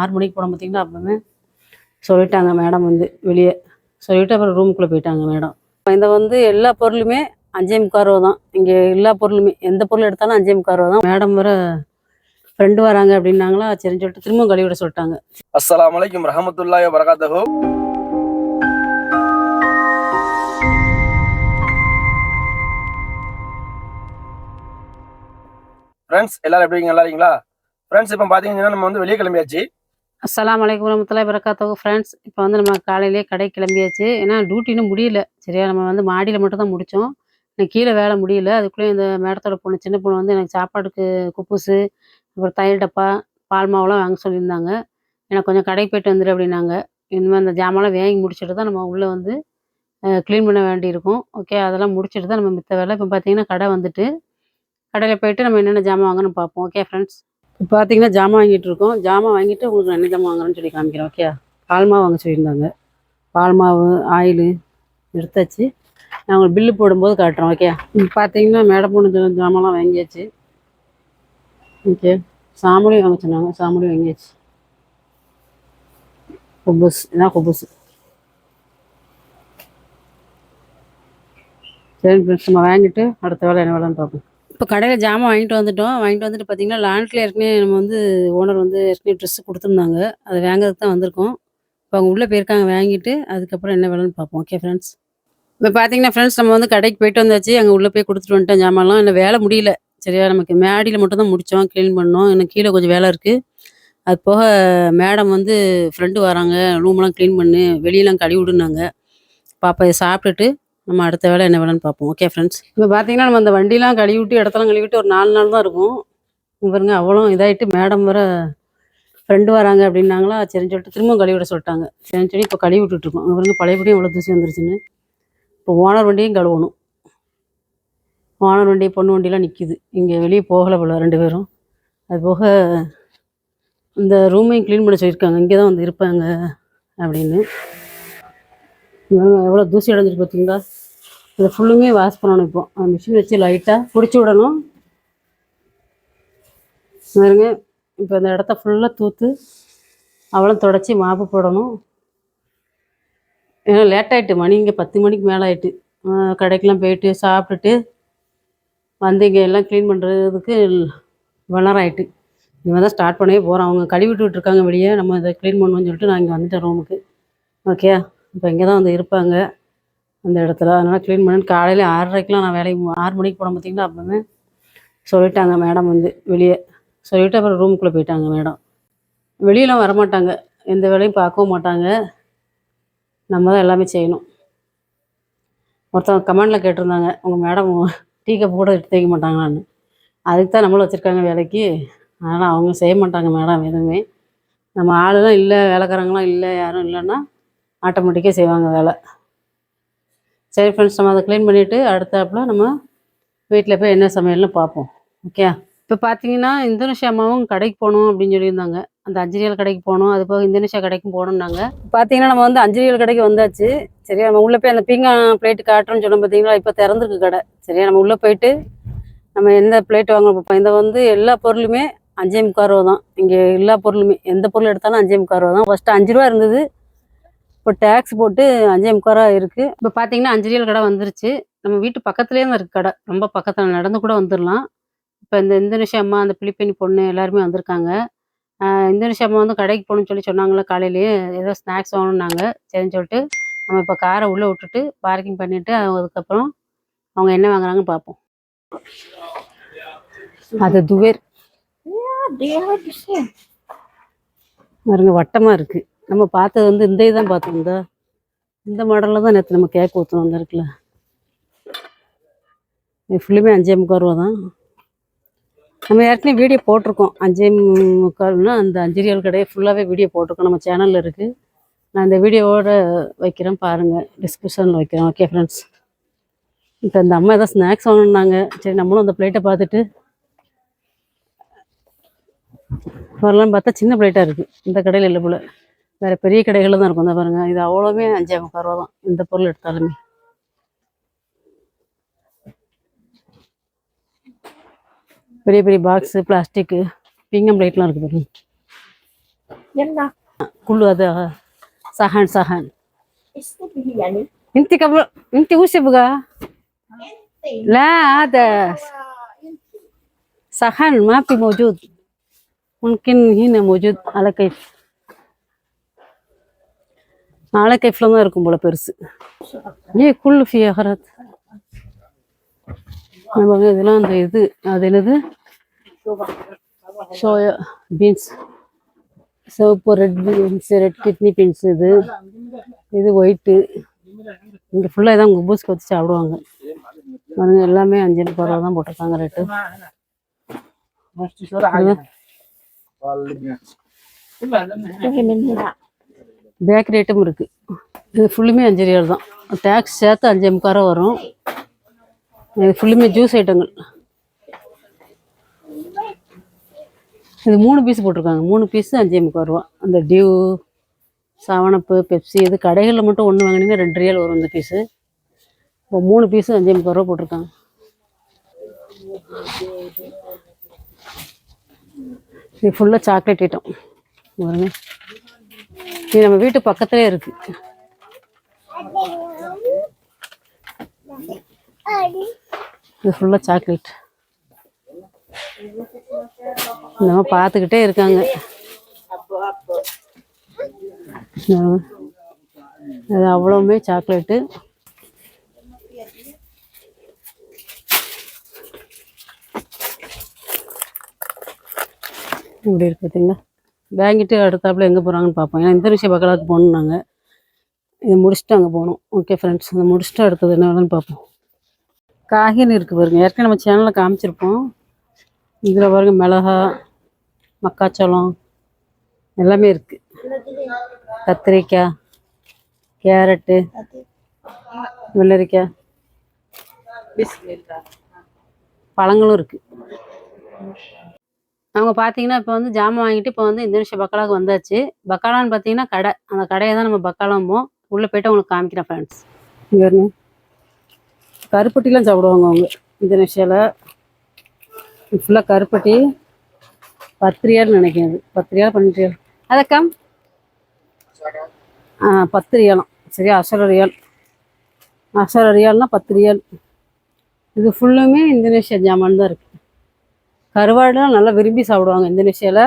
ஆறு மணிக்கு போன பார்த்தீங்கன்னா அப்போவே சொல்லிட்டாங்க மேடம் வந்து வெளியே. சொல்லிவிட்டு அப்புறம் ரூமுக்குள்ளே போயிட்டாங்க மேடம். இந்த வந்து எல்லா பொருளுமே அஞ்சே முக்கால் ரூபா தான். இங்கே எல்லா பொருளுமே எந்த பொருள் எடுத்தாலும் அஞ்சே முக்கால் ரூபா தான். மேடம் வர ஃப்ரெண்டு வராங்க அப்படின்னாங்களா? சரின்னு சொல்லிட்டு திரும்பவும் கழிவிட சொல்லிட்டாங்க. அஸ்லாம் வலைக்கம் ரஹமத்துல்லாய் வரகாத்தகோ ஃப்ரெண்ட்ஸ் எல்லாரும் எப்படி இருக்கீங்க? நல்லா இருக்கீங்களா? ஃப்ரெண்ட்ஸ் இப்போ பார்த்தீங்கன்னா நம்ம வந்து வெளியே கிளம்பியாச்சு. அஸ்லாம் வலைக்கம் வரமத்துல்லாஹி பிறக்காத்தவங்க ஃப்ரெண்ட்ஸ் இப்போ வந்து நம்ம காலையிலேயே கடை கிளம்பியாச்சு. ஏன்னா டியூட்டின்னு முடியல. சரியா நம்ம வந்து மாடியில் மட்டும் தான் முடித்தோம் எனக்கு கீழே வேலை முடியல. அதுக்குள்ளே இந்த மேடத்தோட பொண்ணு சின்ன பொண்ணு வந்து எனக்கு சாப்பாடுக்கு குப்புசு அப்புறம் தயிர் டப்பா பால் மாவுலாம் வாங்க சொல்லியிருந்தாங்க. எனக்கு கொஞ்சம் கடைக்கு போயிட்டு வந்துடு அப்படின்னாங்க. இனிமேல் அந்த ஜாமான்லாம் வாங்கி முடிச்சுட்டு தான் நம்ம உள்ளே வந்து க்ளீன் பண்ண வேண்டியிருக்கும். ஓகே அதெல்லாம் முடிச்சுட்டு தான் நம்ம மித்த வேலை. இப்போ பார்த்தீங்கன்னா கடை வந்துட்டு. கடையில் போயிட்டு நம்ம என்னென்ன ஜாமான் வாங்கணும்னு பார்ப்போம். ஓகே ஃப்ரெண்ட்ஸ் இப்போ பார்த்தீங்கன்னா ஜாமான் வாங்கிட்டு இருக்கோம். ஜாமான் வாங்கிட்டு உங்களுக்கு நான் என்ன ஜாமான் வாங்குறேன்னு சொல்லி காமிக்கிறேன் ஓகே பால் மாவு வாங்க சொல்லியிருந்தாங்க. பால் மாவு ஆயிலு எடுத்தாச்சு. நான் உங்களுக்கு பில்லு போடும்போது காட்டுறேன் ஓகே பார்த்தீங்கன்னா மேடம் பொண்ணு ஜாமான்லாம் வாங்கியாச்சு. ஓகே சாமடி வாங்க சொன்னாங்க. சாமடி வாங்கியாச்சு. கொபுஸ் இதான் கொபுஸ் சரி ஃப்ரெண்ட்ஸ் நம்ம வாங்கிட்டு அடுத்த வேலை என்ன வேலைன்னு பார்ப்போம். இப்போ கடையில் ஜாமான் வாங்கிட்டு வந்துட்டோம். வாங்கிட்டு வந்துட்டு பார்த்தீங்கன்னா லாண்ட்ல ஏற்கனவே நம்ம வந்து ஓனர் வந்து ஏற்கனவே ட்ரெஸ் கொடுத்துருந்தாங்க. அதை வாங்குறதுக்கு தான் வந்திருக்கோம். இப்போ அவங்க உள்ளே போயிருக்காங்க வாங்கிட்டு அதுக்கப்புறம் என்ன வேலைன்னு பார்ப்போம் ஓகே ஃப்ரெண்ட்ஸ் இப்போ பார்த்தீங்கன்னா ஃப்ரெண்ட்ஸ் நம்ம வந்து கடைக்கு போயிட்டு வந்தாச்சு. அங்கே உள்ளே போய் கொடுத்துட்டு வந்துட்டோம் ஜாமான்லாம். இல்லை வேலை முடியல. சரியா நமக்கு மேடியில் மட்டும் தான் முடித்தோம் க்ளீன் பண்ணோம். எனக்கு கீழே கொஞ்சம் வேலை இருக்குது அது போக மேடம் வந்து ஃப்ரெண்டு வராங்க. ரூம்லாம் க்ளீன் பண்ணு. வெளியெல்லாம் கழுவி விடுனாங்க. பாப்பா இதை சாப்பிட்டுட்டு நம்ம அடுத்த வேலை என்ன வேலைன்னு பார்ப்போம். ஓகே ஃப்ரெண்ட்ஸ் இப்போ பார்த்தீங்கன்னா நம்ம அந்த வண்டிலாம் கழுவி விட்டு இடத்தெல்லாம் கழுவி விட்டு ஒரு நாலு நாள் தான் இருக்கும். இவருங்க பாருங்க அவ்வளோ இதாயிட்டு மேடம் வர ஃப்ரெண்டு வராங்க அப்படின்னாங்களா? சரின்னு சொல்லிட்டு திரும்பவும் கழுவி விட சொல்லிட்டாங்க. சரின்னு சொல்லி இப்போ கழுவி விட்டுட்டு இருக்கோம் பாருங்க பழையபடியும் எவ்வளோ தூசி வந்துருச்சுன்னு. இப்போ ஓனர் வண்டியும் கழுவணும். ஓனர் வண்டி பொண்ணு வண்டிலாம் நிற்கிது இங்கே வெளியே போகலை போல ரெண்டு பேரும். அது போக இந்த ரூமையும் க்ளீன் பண்ண சொல்லியிருக்காங்க. இங்கே தான் வந்து இருப்பாங்க அப்படின்னு. எவ்வளோ தூசி அடைஞ்சிட்டு பார்த்தீங்களா இதை ஃபுல்லுமே வாஷ் பண்ணணும் இப்போ. மிஷின் வச்சு லைட்டாக பிடிச்சி விடணும். பாருங்க இப்போ இந்த இடத்த ஃபுல்லாக தூத்து அவ்வளோ தொடச்சி மாப்பு போடணும். ஏன்னா லேட் மணி இங்கே பத்து மணிக்கு மேலே ஆயிட்டு. கடைக்கெலாம் கடைக்கெல்லாம் போயிட்டு சாப்பிட்டுட்டு வந்து இங்கே எல்லாம் க்ளீன் பண்ணுறதுக்கு நேரம் ஆகிட்டு இவன் தான் ஸ்டார்ட் பண்ணவே போகிறோம் அவங்க கழுவி விட்டுருக்காங்க வெளியே. நம்ம இதை க்ளீன் பண்ணுவோம்னு சொல்லிட்டு நான் இங்கே வந்துட்டேன் ரூமுக்கு ஓகே இப்போ இங்கே தான் வந்து இருப்பாங்க அந்த இடத்துல. அதனால் க்ளீன் பண்ணி காலையில் ஆறரைக்கெலாம் நான் வேலைக்கு ஆறு மணிக்கு போன பார்த்தீங்கன்னா அப்போவே சொல்லிட்டாங்க மேடம் வந்து வெளியே. சொல்லிவிட்டு அப்புறம் ரூமுக்குள்ளே போயிட்டாங்க மேடம் வெளியெலாம் வரமாட்டாங்க. எந்த வேலையும் பார்க்கவும் மாட்டாங்க. நம்ம தான் எல்லாமே செய்யணும். ஒருத்தவங்க கமெண்டில் கேட்டிருந்தாங்க. உங்கள் மேடம் டீ கப் கூட எடுத்து வைக்க மாட்டாங்களான்னு. அதுக்கு தான் நம்மளும் வச்சுருக்காங்க வேலைக்கு. அதனால் அவங்க செய்ய மாட்டாங்க மேடம் எதுவுமே. நம்ம ஆளுலாம் இல்லை வேலைக்காரங்களாம் இல்லை யாரும் இல்லைன்னா ஆட்டோமேட்டிக்காக செய்வாங்க வேலை. சரி ஃப்ரெண்ட்ஸ் நம்ம அதை க்ளீன் பண்ணிவிட்டு அடுத்தாப்புல நம்ம வீட்டில் போய் என்ன சமையல்னு பார்ப்போம். ஓகே இப்போ பார்த்தீங்கன்னா இந்தோனேஷியா அம்மாவும் கடைக்கு போகணும் அப்படின்னு சொல்லியிருந்தாங்க. அந்த அஞ்சரியல் கடைக்கு போகணும் அது போக இந்தோனேஷியா கடைக்கும் போகணுன்னாங்க பார்த்தீங்கன்னா நம்ம வந்து அஞ்சரியல் கடைக்கு வந்தாச்சு. சரியா நம்ம உள்ளே போய் அந்த பீங்கா பிளேட்டு காட்டுறோம்னு சொன்னோம் பார்த்தீங்களா இப்போ திறந்துருக்கு கடை. சரியா நம்ம உள்ளே போயிட்டு நம்ம எந்த பிளேட் வாங்க பார்ப்போம். இந்த வந்து எல்லா பொருளுமே அஞ்சே முக்கால் ரூபா தான். இங்கே எல்லா பொருளுமே எந்த பொருள் எடுத்தாலும் அஞ்சே முக்கால் ரூபா தான். ஃபஸ்ட்டு அஞ்சு ரூபா இருந்தது. இப்போ டேக்ஸ் போட்டு அஞ்சே முக்கால் ரூபா இருக்குது இப்போ பார்த்தீங்கன்னா அஞ்சு ரியல் கடை வந்துருச்சு. நம்ம வீட்டு பக்கத்துலேயே தான் இருக்குது கடை. ரொம்ப பக்கத்தில் நடந்து கூட வந்துடலாம் இப்போ இந்த இந்தோனேஷியா அம்மா அந்த பிலிப்பினி பொண்ணு எல்லாருமே வந்திருக்காங்க. இந்தோனேஷியா அம்மா வந்து கடைக்கு போகணும்னு சொல்லி சொன்னாங்களே காலையிலேயே ஏதோ ஸ்நாக்ஸ் வாங்கணுன்னாங்க சரின்னு சொல்லிட்டு நம்ம இப்போ காரை உள்ளே விட்டுட்டு பார்க்கிங் பண்ணிவிட்டு அதுக்கப்புறம் அவங்க என்ன வாங்குறாங்கன்னு பார்ப்போம். அது துவேர். பாருங்க வட்டமாக இருக்குது நம்ம பார்த்தது வந்து இந்த இதுதான் பார்த்தோம் இந்த. இந்த மாடலில் தான் நேற்று நம்ம கேக் ஊற்றணும் அந்த இருக்குல்ல. இது ஃபுல்லுமே அஞ்சே முக்கால் ரூபா தான். நம்ம ஏற்கனவே வீடியோ போட்டிருக்கோம். அஞ்சே முக்கால்னா அந்த அஞ்சரியல் கடையை ஃபுல்லாகவே வீடியோ போட்டிருக்கோம். நம்ம சேனலில் இருக்குது நான் இந்த வீடியோவோட வைக்கிறேன் பாருங்கள் டிஸ்கிரிப்ஷனில் வைக்கிறேன். ஓகே ஃப்ரெண்ட்ஸ் இப்போ இந்த அம்மா ஏதாவது ஸ்நாக்ஸ் வாங்கினாங்க சரி நம்மளும் அந்த பிளேட்டை பார்த்துட்டு வரலான்னு பார்த்தா சின்ன பிளேட்டாக இருக்குது இந்த கடையில் இல்லை போல். வேற பெரிய கடைகளில் தான் இருக்கும். இந்த பாருங்கள் இது அவ்வளோமே அஞ்சே முக்கால் ரூபா தான். இந்த பொருள் எடுத்தாலுமே. பெரிய பெரிய பாக்ஸு பிளாஸ்டிக்கு பிங்கம் பிளேட்லாம் இருக்குது பாருங்க. என்ன குள்ளு அது ಸಹಾಣ್ ಸಹಾಣ್ ಇಂತಿ ಕಬ ಇಂತಿ ಉಸಿಬಗ ಲಾ ಅದ ಸಹಾಣ್ ಮಾಪಿ ಮೌಜೂದ್ ಉನ್ಕಿನ್ ಹೀನ ಮೌಜೂದ್ ಅಲಕೈತಿ நாளை கைஃபில் தான் இருக்கும் போல பெருசு. ஏ குல் ஃபி நம்ம இதெல்லாம் அந்த இது அது என்னது? Soya beans. சிவப்பு red beans red kidney beans இது. இது ஒயிட்டு இங்கே ஃபுல்லாக இதான் குபூஸ்க்கு வச்சு சாப்பிடுவாங்க. மருங்க எல்லாமே அஞ்சு ரூபா ரூபா தான் போட்டிருக்காங்க ரேட்டு இல்லை பேக்கரி ஐட்டம் இருக்குது இது ஃபுல்லுமே அஞ்சு ரியல் தான். டேக்ஸ் சேர்த்து அஞ்சு முக்கால் வரும். இது ஃபுல்லுமே ஜூஸ் ஐட்டங்கள் இது மூணு பீஸ் போட்டிருக்காங்க. மூணு பீஸ் அஞ்சே முக்கால் ரூபா. அந்த டியூ சவனப்பு பெப்சி இது கடைகளில் மட்டும் ஒன்று வாங்கினீங்கன்னா ரெண்டு ரியல் வரும் இந்த பீஸு இப்போ மூணு பீஸு அஞ்சே முக்கால் ரூபா போட்டிருக்காங்க. இது ஃபுல்லாக சாக்லேட் ஐட்டம் பாருங்க. இது நம்ம வீட்டு பக்கத்துலேயே இருக்கு. இது ஃபுல்லாக சாக்லேட் நம்ம பார்த்துக்கிட்டே இருக்காங்க. அது அவ்வளவுமே சாக்லேட்டு இப்படி இருக்கு பார்த்தீங்களா வாங்கிட்டு அடுத்தாப்புல எங்கே போகிறாங்கன்னு பார்ப்போம். ஏன்னா இந்த விஷயம் பக்கலாக்கு போகணும் நாங்கள் இதை முடிச்சுட்டு அங்கே போகணும். ஓகே ஃப்ரெண்ட்ஸ் இதை முடிச்சுட்டு அடுத்தது என்ன வேணும்னு பார்ப்போம். காய்கறி இருக்குது பாருங்க. ஏற்கனவே நம்ம சேனலில் காமிச்சிருப்போம். இதில் பாருங்க மிளகா மக்காச்சோளம் எல்லாமே இருக்குது கத்திரிக்காய் கேரட்டு வெள்ளரிக்காய் பழங்களும் இருக்குது அவங்க பார்த்தீங்கன்னா இப்போ வந்து ஜாமான் வாங்கிட்டு இப்போ வந்து இந்தோனேஷியா பக்காலாவுக்கு வந்தாச்சு. பக்காலான்னு பார்த்தீங்கன்னா கடை. அந்த கடையை தான் நம்ம பக்காலாம்போம் உள்ளே போயிட்டு உங்களுக்கு காமிக்கிறேன் ஃப்ரெண்ட்ஸ் இங்கே கருப்பட்டிலாம் சாப்பிடுவாங்க அவங்க. இந்தோனேஷியாவில் ஃபுல்லாக கருப்பட்டி பத்து ரியால் நினைக்கிறேன் அது. பத்து ரியால் பன்னெண்டு ரியால் அதை கம் ஆ பத்து ரியாலாம் சரியா? அசர ரியால் அசர ரியால்னா பத்து ரியால் இது ஃபுல்லுமே இந்தோனேஷியா ஜாமான் தான் இருக்குது கருவாடுலாம் நல்லா விரும்பி சாப்பிடுவாங்க இந்தோனேஷியாவில்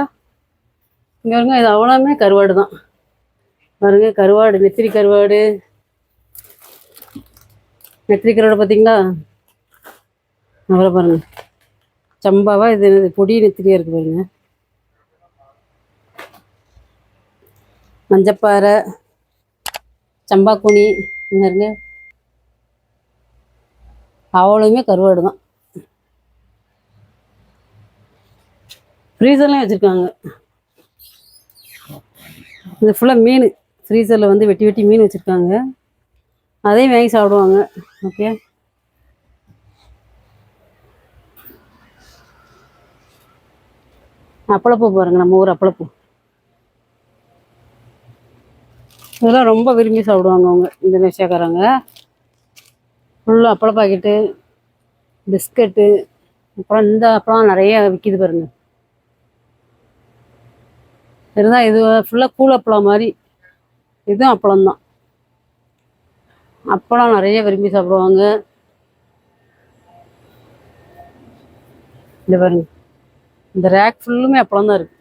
இங்கே வருங்க இது அவ்வளோமே கருவாடு தான் பாருங்க கருவாடு நெத்திரி கருவாடு. நெத்திரி கருவாடு பார்த்தீங்களா அப்புறம் பாருங்க. சம்பாவாக இது என்னது பொடி நெத்திரியாக இருக்குது பாருங்க. மஞ்சப்பாறை சம்பா குனி இங்கே இருங்க அவ்வளோமே கருவாடு தான் ஃப்ரீசர்லாம் வச்சுருக்காங்க. இது ஃபுல்லாக மீன் ஃப்ரீசரில் வந்து வெட்டி வெட்டி மீன் வச்சுருக்காங்க. அதையும் வாங்கி சாப்பிடுவாங்க. ஓகே அப்பளப்பூ பாருங்க நம்ம ஊர் அப்பளப்பூ. இதெல்லாம் ரொம்ப விரும்பி சாப்பிடுவாங்க அவங்க இந்தோனேஷியாக்காரங்க. ஃபுல்லாக அப்பள பாக்கெட்டு பிஸ்கட்டு அப்புறம் இந்த அப்பளம் நிறைய விற்கிது பாருங்கள் இருந்தால் இது ஃபுல்லாக கூழப்பழம் மாதிரி. இதுவும் அப்பளம் தான் அப்பளம் நிறைய விரும்பி சாப்பிடுவாங்க. இந்த பாருங்க. இந்த ரேக் ஃபுல்லுமே அப்பளம் தான் இருக்கு.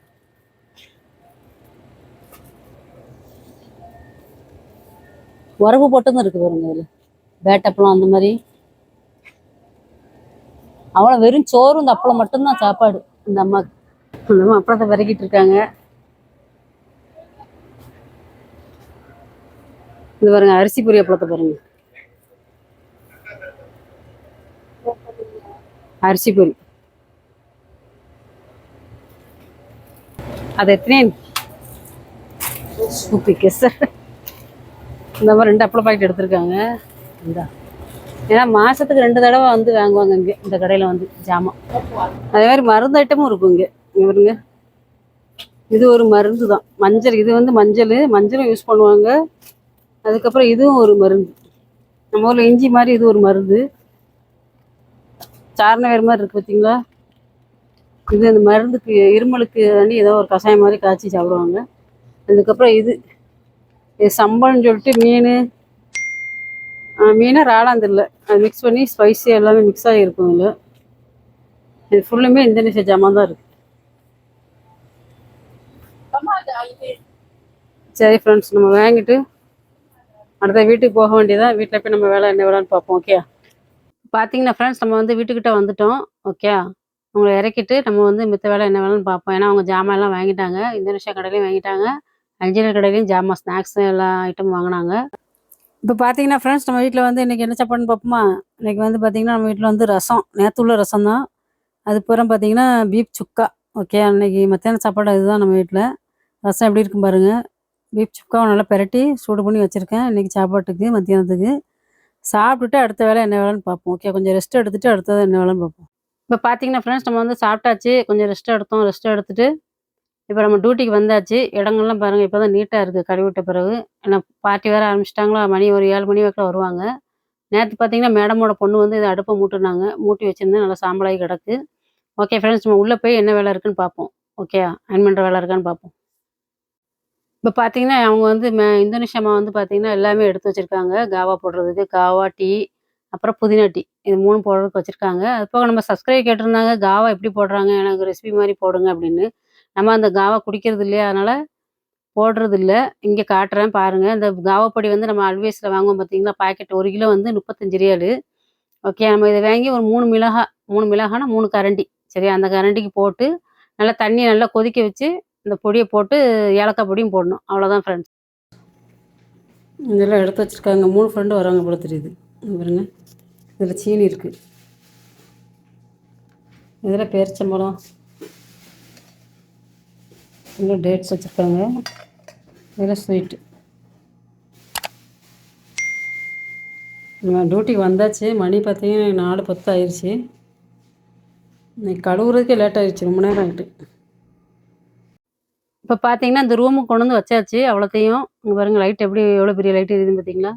உரப்பு போட்டதும் இருக்கு பாருங்க இதில். வேட்டப்பழம் அந்த மாதிரி. அவ்வளோ வெறும் சோறு இந்த அப்பளம் மட்டும்தான் சாப்பாடு. இந்த அம்மாக்கு அந்த அம்மா அப்பளத்தை விறக்கிட்டு இருக்காங்க. இது பாருங்க அரிசி பொரி பழத்தை பாருங்க. அரிசி பொரி. அது எத்தனை சூப்பி இந்த மாதிரி ரெண்டு அப்பளம் பாக்கெட் எடுத்திருக்காங்க. இந்தா. ஏன்னா மாசத்துக்கு ரெண்டு தடவை வந்து வாங்குவாங்க இங்கே இந்த கடையில் வந்து ஜாமான் அதே மாதிரி மருந்து ஐட்டமும் இருக்கும் இங்கே. இங்கே பாருங்க. இது ஒரு மருந்து தான் மஞ்சள் இது வந்து மஞ்சள். மஞ்சளும் யூஸ் பண்ணுவாங்க. அதுக்கப்புறம் இதுவும் ஒரு மருந்து. நம்ம ஊரில் இஞ்சி மாதிரி இது ஒரு மருந்து. சாரண வேறு மாதிரி இருக்குது பார்த்தீங்களா இது அந்த மருந்துக்கு இருமலுக்கு வந்து ஏதோ ஒரு கஷாயம் மாதிரி காய்ச்சி சாப்பிடுவாங்க. அதுக்கப்புறம் இது இது சம்பளம்னு சொல்லிட்டு மீன் மீனை இல்லை. அது மிக்ஸ் பண்ணி ஸ்பைசி எல்லாமே மிக்ஸ் ஆகிருக்கும் இதில். இது ஃபுல்லுமே இந்தோனேஷியா ஜாமான் தான் இருக்குது சரி ஃப்ரெண்ட்ஸ் நம்ம வாங்கிட்டு அடுத்த வீட்டுக்கு போக வேண்டியதான் வீட்டில் போய் நம்ம வேலை என்ன வேலைன்னு பார்ப்போம் ஓகே பார்த்தீங்கன்னா ஃப்ரெண்ட்ஸ் நம்ம வந்து வீட்டுக்கிட்ட வந்துட்டோம் ஓகே அவங்கள இறக்கிட்டு நம்ம வந்து மித்த வேலை என்ன வேலைன்னு பார்ப்போம். ஏன்னா அவங்க ஜாமான் எல்லாம் வாங்கிட்டாங்க இந்தோனேஷியா கடையிலையும் வாங்கிட்டாங்க அஞ்சல் கடையிலையும் ஜாமான் ஸ்நாக்ஸ் எல்லா ஐட்டமும் வாங்கினாங்க. இப்போ பார்த்தீங்கன்னா ஃப்ரெண்ட்ஸ் நம்ம வீட்டில் வந்து இன்றைக்கி என்ன சாப்பாடுன்னு பார்ப்போமா? இன்றைக்கி வந்து பார்த்தீங்கன்னா நம்ம வீட்டில் வந்து ரசம் நேற்று உள்ள ரசம் தான். அதுக்கப்புறம் பார்த்தீங்கன்னா பீப் சுக்கா ஓகே அன்னைக்கு மத்தியான சாப்பாடு அதுதான் நம்ம வீட்டில் ரசம் எப்படி இருக்கும் பாருங்கள் பீப் சுக்காவை நல்லா பெரட்டி சூடு பண்ணி வச்சுருக்கேன். இன்றைக்கி சாப்பாட்டுக்கு மத்தியானத்துக்கு. சாப்பிட்டுட்டு அடுத்த வேலை என்ன வேலைன்னு பார்ப்போம். ஓகே கொஞ்சம் ரெஸ்ட் எடுத்துட்டு அடுத்தது என்ன வேலைன்னு பார்ப்போம். இப்போ பார்த்தீங்கன்னா ஃப்ரெண்ட்ஸ் நம்ம வந்து சாப்பிட்டாச்சு. கொஞ்சம் ரெஸ்ட் எடுத்தோம். ரெஸ்ட் எடுத்துட்டு இப்போ நம்ம டியூட்டிக்கு வந்தாச்சு. இடங்கள்லாம் பாருங்கள் இப்போ தான் நீட்டாக இருக்குது கழுவிட்ட பிறகு ஏன்னா பார்ட்டி வேறு ஆரம்பிச்சிட்டாங்களா? மணி ஒரு ஏழு மணி வரைக்கும் வருவாங்க. நேற்று பார்த்தீங்கன்னா மேடமோட பொண்ணு வந்து இதை அடுப்பை மூட்டுனாங்க. மூட்டி வச்சுருந்தேன். நல்லா சாம்பலாகி கிடக்கு. ஓகே ஃப்ரெண்ட்ஸ் நம்ம உள்ளே போய் என்ன வேலை இருக்குன்னு பார்ப்போம். ஓகே அயன் பண்ணுற வேலை இருக்கான்னு பார்ப்போம். இப்போ பார்த்தீங்கன்னா அவங்க வந்து மே இந்தோனேஷியா அம்மா வந்து பார்த்தீங்கன்னா எல்லாமே எடுத்து வச்சுருக்காங்க. காவா போடுறதுக்கு காவா டீ அப்புறம் புதினா டீ. இது மூணு போடுறதுக்கு வச்சுருக்காங்க. அது போக நம்ம சப்ஸ்கிரைப் கேட்டிருந்தாங்க காவா எப்படி போடுறாங்க எனக்கு ரெசிபி மாதிரி போடுங்க அப்படின்னு. நம்ம அந்த காவா குடிக்கிறது இல்லையா? அதனால் போடுறது இல்லை. இங்கே காட்டுறேன் பாருங்கள் இந்த காவா பொடி வந்து நம்ம அல்வேஸில் வாங்குவோம் பார்த்தீங்கன்னா பாக்கெட் ஒரு கிலோ வந்து முப்பத்தஞ்சு ரியாலு. ஓகே நம்ம இதை வாங்கி ஒரு மூணு மிளகா மூணு மிளகானா மூணு கரண்டி. சரியா? அந்த கரண்டிக்கு போட்டு நல்லா தண்ணியை நல்லா கொதிக்க வச்சு இந்த பொடியை போட்டு ஏலக்காய் பொடியும் போடணும். அவ்வளோதான் ஃப்ரெண்ட்ஸ் இதெல்லாம் எடுத்து வச்சுருக்காங்க. மூணு ஃப்ரெண்டு வராங்க போல தெரியுது. பாருங்க. இதில் சீனி இருக்குது இதில் பேரிச்சம்பழம். இதில் டேட்ஸ் வச்சுருக்காங்க. இதில் ஸ்வீட்டு நான் டியூட்டிக்கு வந்தாச்சு. மணி பார்த்தீங்கன்னா நாலு பத்து ஆயிடுச்சு இன்னைக்கு கழுவுறதுக்கே லேட் ஆயிடுச்சு ரொம்ப நேரம் ஆகிட்டு இப்போ பார்த்தீங்கன்னா இந்த ரூமுக்கு கொண்டு வந்து வச்சாச்சு. அவ்வளோத்தையும் இங்கே பாருங்க லைட் எப்படி எவ்வளோ பெரிய லைட் எரியுதுன்னு பார்த்தீங்களா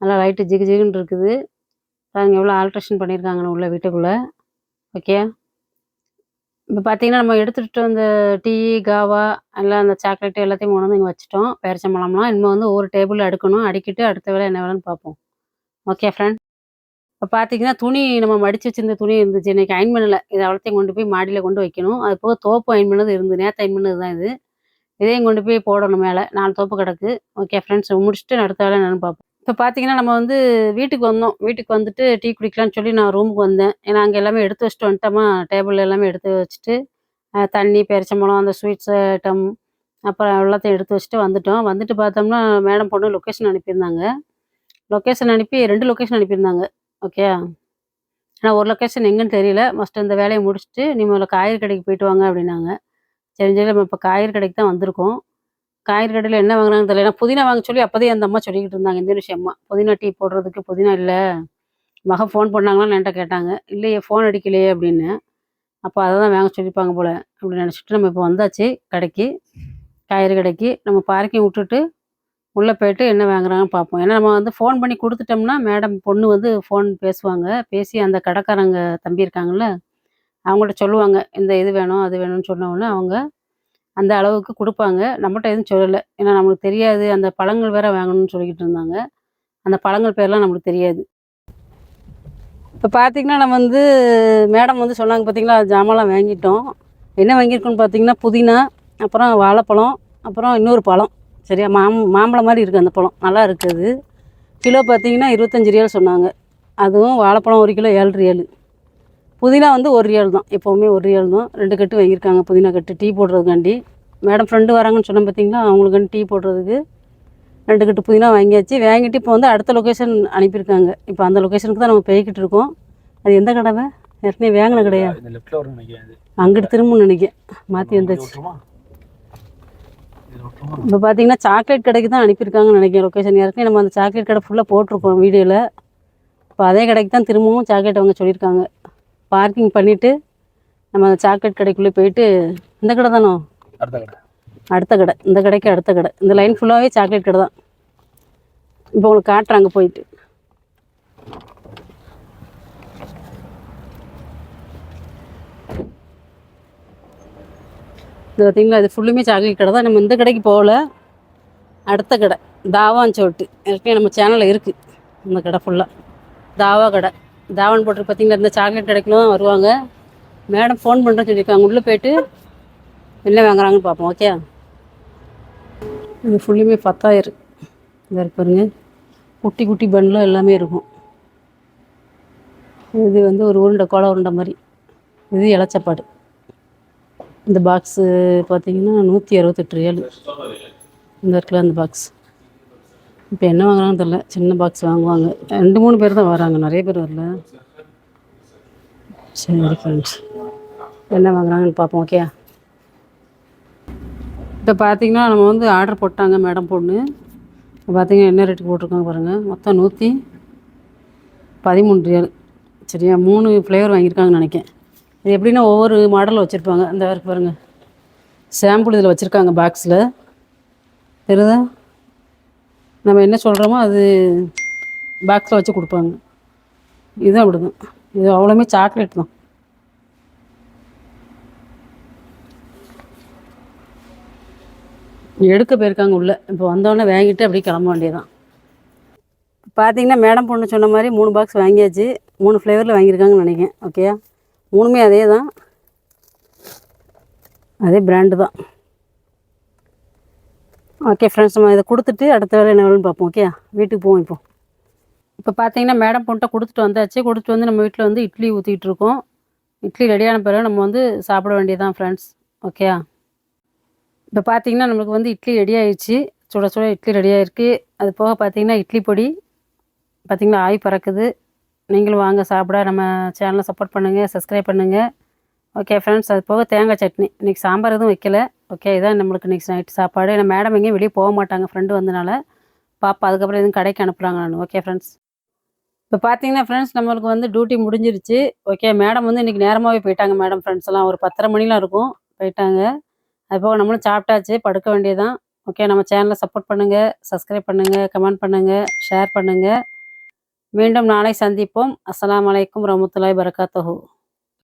நல்லா லைட்டு ஜிகு ஜிகுன்னு இருக்குது. பாருங்க எவ்வளோ ஆல்ட்ரேஷன் பண்ணியிருக்காங்கன்னு உள்ள வீட்டுக்குள்ளே. ஓகே இப்போ பார்த்தீங்கன்னா நம்ம எடுத்துகிட்டு வந்த டீ காவா எல்லாம் அந்த சாக்லேட் எல்லாத்தையும் கொண்டு வந்து இங்கே வச்சுட்டோம். பேரிச்சம்பழம்லாம் இன்னும் வந்து ஒரு டேபிள் அடுக்கணும். அடுக்கிட்டு அடுத்த வேலை என்ன வேலைன்னு பார்ப்போம். ஓகே ஃப்ரெண்ட் இப்போ பார்த்தீங்கன்னா துணி நம்ம மடித்து வச்சிருந்த துணி இருந்துச்சு. இன்னைக்கு அயன் பண்ணல இது அவ்வளோத்தையும் கொண்டு போய் மாடியில் கொண்டு வைக்கணும். அது போக தோப்பு அயன் பண்ணது இருந்து நேற்று அயன் பண்ணது தான் இது. இதையும் கொண்டு போய் போடணும் மேலே. நாலு தோப்பு கிடக்கு. ஓகே ஃப்ரெண்ட்ஸ் முடிச்சுட்டு அடுத்த வேலை என்னன்னு பார்ப்போம். இப்போ பார்த்தீங்கன்னா நம்ம வந்து வீட்டுக்கு வந்தோம். வீட்டுக்கு வந்துட்டு டீ குடிக்கலாம்னு சொல்லி நான் ரூமுக்கு வந்தேன். ஏன்னா அங்கே எல்லாமே எடுத்து வச்சுட்டு வந்துட்டோமா? டேபிள் எல்லாமே எடுத்து வச்சுட்டு தண்ணி பெரிச்சம்பழம் அந்த ஸ்வீட்ஸ் ஐட்டம் அப்புறம் எல்லாத்தையும் எடுத்து வச்சுட்டு வந்துட்டோம். வந்துட்டு பார்த்தோம்னா மேடம் பொண்ணு லொக்கேஷன் அனுப்பியிருந்தாங்க. லொக்கேஷன் அனுப்பி ரெண்டு லொக்கேஷன் அனுப்பியிருந்தாங்க. ஓகே ஆனால் ஒரு லொக்கேஷன் எங்கேன்னு தெரியல. மஸ்ட் இந்த வேலையை முடிச்சுட்டு நீ முதல்ல காய்கறி கடைக்கு போயிட்டு வாங்க அப்படின்னாங்க. தெரிஞ்சது நம்ம இப்போ காய்கறி கடைக்கு தான் வந்திருக்கோம். காய்கறி கடையில் என்ன வாங்குறாங்கன்னு தெரியல. ஏன்னா புதினா வாங்க சொல்லி அப்போதே அந்த அம்மா சொல்லிக்கிட்டு இருந்தாங்க. இந்தோனேஷியா அம்மா புதினா டீ போடுறதுக்கு புதினா இல்லை. மகன் ஃபோன் பண்ணாங்களான்னு என்கிட்ட கேட்டாங்க. இல்லையே ஃபோன் அடிக்கலையே அப்படின்னு. அப்போ அதை தான் வாங்க சொல்லிப்பாங்க போல் அப்படின்னு நினச்சிட்டு நம்ம இப்போ வந்தாச்சு கடைக்கு. காய்கறி கடைக்கு. நம்ம பார்க்கிங் விட்டுட்டு உள்ளே போயிட்டு என்ன வாங்குறாங்கன்னு பார்ப்போம். ஏன்னா நம்ம வந்து ஃபோன் பண்ணி கொடுத்துட்டோம்னா மேடம் பொண்ணு வந்து ஃபோன் பேசுவாங்க. பேசி அந்த கடைக்காரங்க தம்பி இருக்காங்கல்ல அவங்கள்ட்ட சொல்லுவாங்க இந்த இது வேணும் அது வேணும்னு சொன்ன அவங்க அந்த அளவுக்கு கொடுப்பாங்க. நம்மகிட்ட எதுவும் சொல்லலை. ஏன்னா நம்மளுக்கு தெரியாது. அந்த பழங்கள் வேற வாங்கணும்னு சொல்லிக்கிட்டு இருந்தாங்க. அந்த பழங்கள் பேர்லாம் நம்மளுக்கு தெரியாது. இப்போ பார்த்தீங்கன்னா நம்ம வந்து மேடம் வந்து சொன்னாங்க பார்த்தீங்களா ஜாமான்லாம் வாங்கிட்டோம். என்ன வாங்கியிருக்கோன்னு பார்த்தீங்கன்னா புதினா அப்புறம் வாழைப்பழம் அப்புறம் இன்னொரு பழம். சரியா? மாம் மாம்பழம் மாதிரி இருக்குது அந்த பழம். நல்லா இருக்குது கிலோ பார்த்தீங்கன்னா இருபத்தஞ்சி ரியால் சொன்னாங்க. அதுவும் வாழைப்பழம் ஒரு கிலோ ஏழு ரியால். புதினா வந்து ஒரு ரியால் தான். எப்போவுமே ஒரு ரியால் தான். ரெண்டு கட்டு வாங்கியிருக்காங்க புதினா கட்டு. டீ போடுறதுக்காண்டி. மேடம் ஃப்ரெண்டு வராங்கன்னு சொன்னேன் பார்த்தீங்களா அவங்களுக்கு டீ போடுறதுக்கு. ரெண்டு கட்டு புதினா வாங்கியாச்சு. வாங்கிட்டு இப்போ வந்து அடுத்த லொக்கேஷன் அனுப்பியிருக்காங்க. இப்போ அந்த லொக்கேஷனுக்கு தான் நம்ம போய்கிட்டு இருக்கோம். அது எந்த கடவை ஏற்கனவே வாங்கின கடையா? அங்கிட்டு திரும்பணும்னு நினைக்கிறேன். மாற்றி வந்தாச்சு. இப்போ பார்த்தீங்கன்னா சாக்லேட் கடைக்கு தான் அனுப்பியிருக்காங்கன்னு நினைக்கிறேன் லொக்கேஷன் ஏற்கனவே நம்ம அந்த சாக்லேட் கடை ஃபுல்லாக போட்டிருக்கோம் வீடியோவில் இப்போ அதே கடைக்கு தான் திரும்பவும் சாக்லேட் அவங்க சொல்லியிருக்காங்க. பார்க்கிங் பண்ணிவிட்டு நம்ம அந்த சாக்லேட் கடைக்குள்ளே போயிட்டு இந்த கடை தானோ? அடுத்த கடை. அடுத்த கடை. இந்த கடைக்கு அடுத்த கடை. இந்த லைன் ஃபுல்லாகவே சாக்லேட் கடை தான். இப்போ உங்களுக்கு காட்டுறாங்க போயிட்டு. இது பார்த்தீங்களா இது ஃபுல்லுமே சாக்லேட் கடை தான். நம்ம இந்த கடைக்கு போகல. அடுத்த கடை. தாவான்னு சொல்லிட்டு ஏற்கனவே நம்ம சேனலில் இருக்குது இந்த கடை ஃபுல்லாக தாவா கடை. தாவன் போட்டு பார்த்தீங்களா? இந்த சாக்லேட் கிடைக்கணும் வருவாங்க. மேடம் ஃபோன் பண்ணுறேன்னு சொல்லியிருக்காங்க. உள்ளே போயிட்டு என்ன வாங்குறாங்கன்னு பார்ப்போம் ஓகே இது ஃபுல்லுமே பத்தாயிரம். இதாக பாருங்க. குட்டி குட்டி பன்லாம் எல்லாமே இருக்கும். இது வந்து ஒரு உருண்டை கோல உருண்டை மாதிரி. இது இலச்சப்பாடு இந்த பாக்ஸு பார்த்தீங்கன்னா நூற்றி அறுபத்தெட்டு ரியல் இந்த இருக்குல்ல அந்த பாக்ஸ் இப்போ என்ன வாங்குறாங்கன்னு தெரில சின்ன பாக்ஸ் வாங்குவாங்க. ரெண்டு மூணு பேர் தான் வராங்க. நிறைய பேர் வரல. சரி ஃப்ரெண்ட்ஸ் என்ன வாங்குறாங்கன்னு பார்ப்போம் ஓகே இப்போ பார்த்தீங்கன்னா நம்ம வந்து ஆர்டர் போட்டாங்க மேடம் பொண்ணு. இப்போ பார்த்தீங்கன்னா என்ன ரேட்டுக்கு போட்டிருக்காங்க பாருங்கள் மொத்தம் நூற்றி பதிமூணு ரியல் சரியா? மூணு ஃப்ளேவர் வாங்கியிருக்காங்கன்னு நினைக்கேன் இது எப்படின்னா ஒவ்வொரு மாடலில் வச்சுருப்பாங்க. அந்த வரைக்கும் பாருங்கள் சாம்பிள் இதில் வச்சுருக்காங்க பாக்ஸில் தெரியுதா? நம்ம என்ன சொல்கிறோமோ அது பாக்ஸில் வச்சு கொடுப்பாங்க. இதுவும் அப்படி தான் இது அவ்வளோமே சாக்லேட் தான். எடுக்க போயிருக்காங்க உள்ளே. இப்போ வந்தோடனே வாங்கிட்டு அப்படியே கிளம்ப வேண்டியதான் பார்த்தீங்கன்னா மேடம் பொண்ணு சொன்ன மாதிரி மூணு பாக்ஸ் வாங்கியாச்சு. மூணு ஃப்ளேவரில் வாங்கியிருக்காங்கன்னு நினைக்கிறேன். ஓகே மூணுமே அதே தான் அதே பிராண்டு தான். ஓகே ஃப்ரெண்ட்ஸ் நம்ம இதை கொடுத்துட்டு அடுத்த வேலை என்ன வேலைன்னு பார்ப்போம் ஓகே வீட்டுக்கு போவோம் இப்போ. இப்போ பார்த்தீங்கன்னா மேடம் பொண்ணிட்ட கொடுத்துட்டு வந்தாச்சு. கொடுத்துட்டு வந்து நம்ம வீட்டில் வந்து இட்லி ஊற்றிக்கிட்டு இருக்கோம். இட்லி ரெடியான பிறகு நம்ம வந்து சாப்பிட வேண்டியதான் ஃப்ரெண்ட்ஸ் ஓகே இப்போ பார்த்தீங்கன்னா நம்மளுக்கு வந்து இட்லி ரெடி ஆயிடுச்சு. சுட சுட இட்லி ரெடியாக இருக்குது அது போக பார்த்தீங்கன்னா இட்லி பொடி பார்த்திங்கன்னா ஆய் பறக்குது. நீங்களும் வாங்க சாப்பிட. நம்ம சேனலை சப்போர்ட் பண்ணுங்கள் சப்ஸ்கிரைப் பண்ணுங்கள் ஓகே ஃப்ரெண்ட்ஸ் அது போக தேங்காய் சட்னி. இன்றைக்கி சாம்பார் எதுவும் வைக்கல. ஓகே இதான் நம்மளுக்கு நெக்ஸ்ட் நைட் சாப்பாடு. ஏன்னா மேடம் எங்கேயும் வெளியே போக மாட்டாங்க. ஃப்ரெண்டு வந்தனால பாப்பா அதுக்கப்புறம் எதுவும் கடைக்கு அனுப்புகிறாங்க நான் ஓகே ஃப்ரெண்ட்ஸ் இப்போ பார்த்தீங்கன்னா ஃப்ரெண்ட்ஸ் நம்மளுக்கு வந்து டியூட்டி முடிஞ்சிருச்சு. ஓகே மேடம் வந்து இன்றைக்கி நேரமாகவே போயிட்டாங்க மேடம் ஃப்ரெண்ட்ஸ் எல்லாம். ஒரு பத்தரை மணிலாம் இருக்கும். போயிட்டாங்க. அதுபோக நம்மளும் சாப்பிட்டாச்சு. படுக்க வேண்டியதான் ஓகே நம்ம சேனலை சப்போர்ட் பண்ணுங்கள் சப்ஸ்கிரைப் பண்ணுங்கள் கமெண்ட் பண்ணுங்கள் ஷேர் பண்ணுங்கள் மீண்டும் நாளை சந்திப்போம். அஸ்லாம் அலைக்கும் வரமத்துல்லாஹி பரகாத்தஹூ